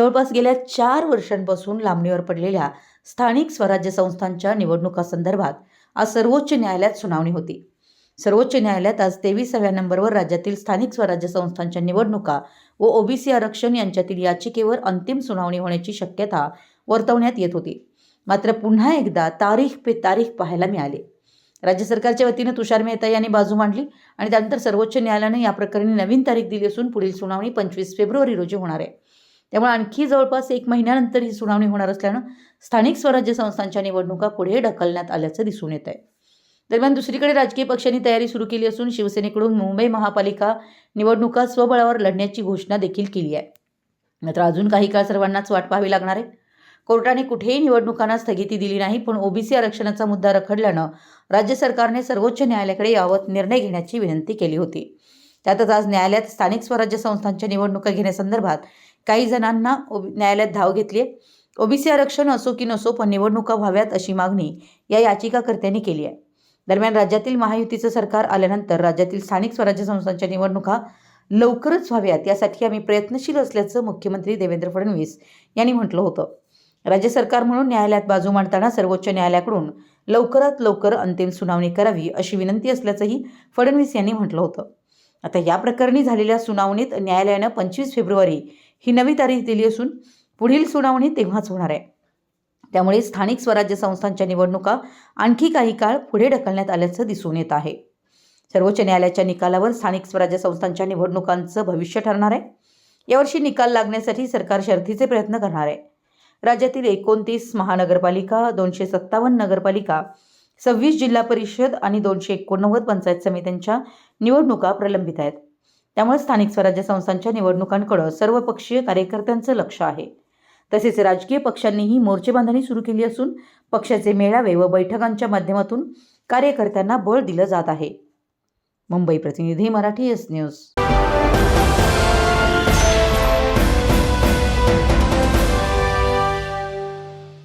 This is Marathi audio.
जवळपास गेल्या चार वर्षांपासून लांबणीवर पडलेल्या स्थानिक स्वराज्य संस्थांच्या निवडणुकासंदर्भात आज सर्वोच्च न्यायालयात सुनावणी होती. सर्वोच्च न्यायालयात आज तेविसाव्या नंबरवर राज्यातील स्थानिक स्वराज्य संस्थांच्या निवडणुका व ओबीसी आरक्षण यांच्यातील याचिकेवर अंतिम सुनावणी होण्याची शक्यता वर्तवण्यात येत होती. मात्र पुन्हा एकदा तारीख पे तारीख पाहायला मिळाली. राज्य सरकारच्या वतीनं तुषार मेहता यांनी बाजू मांडली आणि त्यानंतर सर्वोच्च न्यायालयानं या प्रकरणी नवीन तारीख दिली असून पुढील सुनावणी पंचवीस फेब्रुवारी रोजी होणार आहे. त्यामुळे आणखी जवळपास एक महिन्यानंतर ही सुनावणी होणार असल्यानं स्थानिक स्वराज्य संस्थांच्या निवडणुका पुढे ढकलण्यात आल्याचं दिसून येत आहे दरम्यान दुसरीकडे राजकीय पक्षांनी तयारी सुरू केली असून शिवसेनेकडून मुंबई महापालिका निवडणुका स्वबळावर लढण्याची घोषणा देखील केली आहे. मात्र अजून काही काळ सर्वांनाच वाट पाहावी लागणार आहे. कोर्टाने कुठेही निवडणुकांना स्थगिती दिली नाही पण ओबीसी आरक्षणाचा मुद्दा रखडल्यानं राज्य सरकारने सर्वोच्च न्यायालयाकडे यावत निर्णय घेण्याची विनंती केली होती. त्यातच आज न्यायालयात स्थानिक स्वराज्य संस्थांच्या निवडणुका घेण्यासंदर्भात काही जणांना न्यायालयात धाव घेतली आहे ओबीसी आरक्षण असो की नसो पण निवडणुका व्हाव्यात अशी मागणी या याचिकाकर्त्यांनी केली आहे. दरम्यान राज्यातील महायुतीचं सरकार आल्यानंतर राज्यातील स्थानिक स्वराज्य संस्थांच्या निवडणुका लवकरच व्हाव्यात यासाठी आम्ही प्रयत्नशील असल्याचं मुख्यमंत्री देवेंद्र फडणवीस यांनी म्हटलं होतं. राज्य सरकार म्हणून न्यायालयात बाजू मांडताना सर्वोच्च न्यायालयाकडून लवकरात लवकर अंतिम सुनावणी करावी अशी विनंती असल्याचंही फडणवीस यांनी म्हटलं होतं. आता या प्रकरणी झालेल्या सुनावणीत न्यायालयानं पंचवीस फेब्रुवारी ही नवी तारीख दिली असून पुढील सुनावणी तेव्हाच होणार आहे. त्यामुळे स्थानिक स्वराज्य संस्थांच्या निवडणुका आणखी काही काळ पुढे ढकलण्यात आल्याचं दिसून येत आहे. सर्वोच्च न्यायालयाच्या निकालावर स्थानिक स्वराज्य संस्थांच्या निवडणुकांचं भविष्य ठरणार आहे. यावर्षी निकाल लागण्यासाठी सरकार शर्थीचे प्रयत्न करणार आहे. राज्यातील एकोणतीस महानगरपालिका दोनशे सत्तावन्न नगरपालिका सव्वीस जिल्हा परिषद आणि दोनशे एकोणनव्वद पंचायत समित्यांच्या निवडणुका प्रलंबित आहेत. त्यामुळे स्थानिक स्वराज्य संस्थांच्या निवडणुकांकडे सर्वपक्षीय कार्यकर्त्यांचं लक्ष आहे. तसेच राजकीय पक्षांनीही मोर्चेबांधणी सुरू केली असून पक्षाचे मेळावे व बैठकांच्या माध्यमातून कार्यकर्त्यांना बळ दिलं जात आहे. मुंबई प्रतिनिधी मराठी एस न्यूज.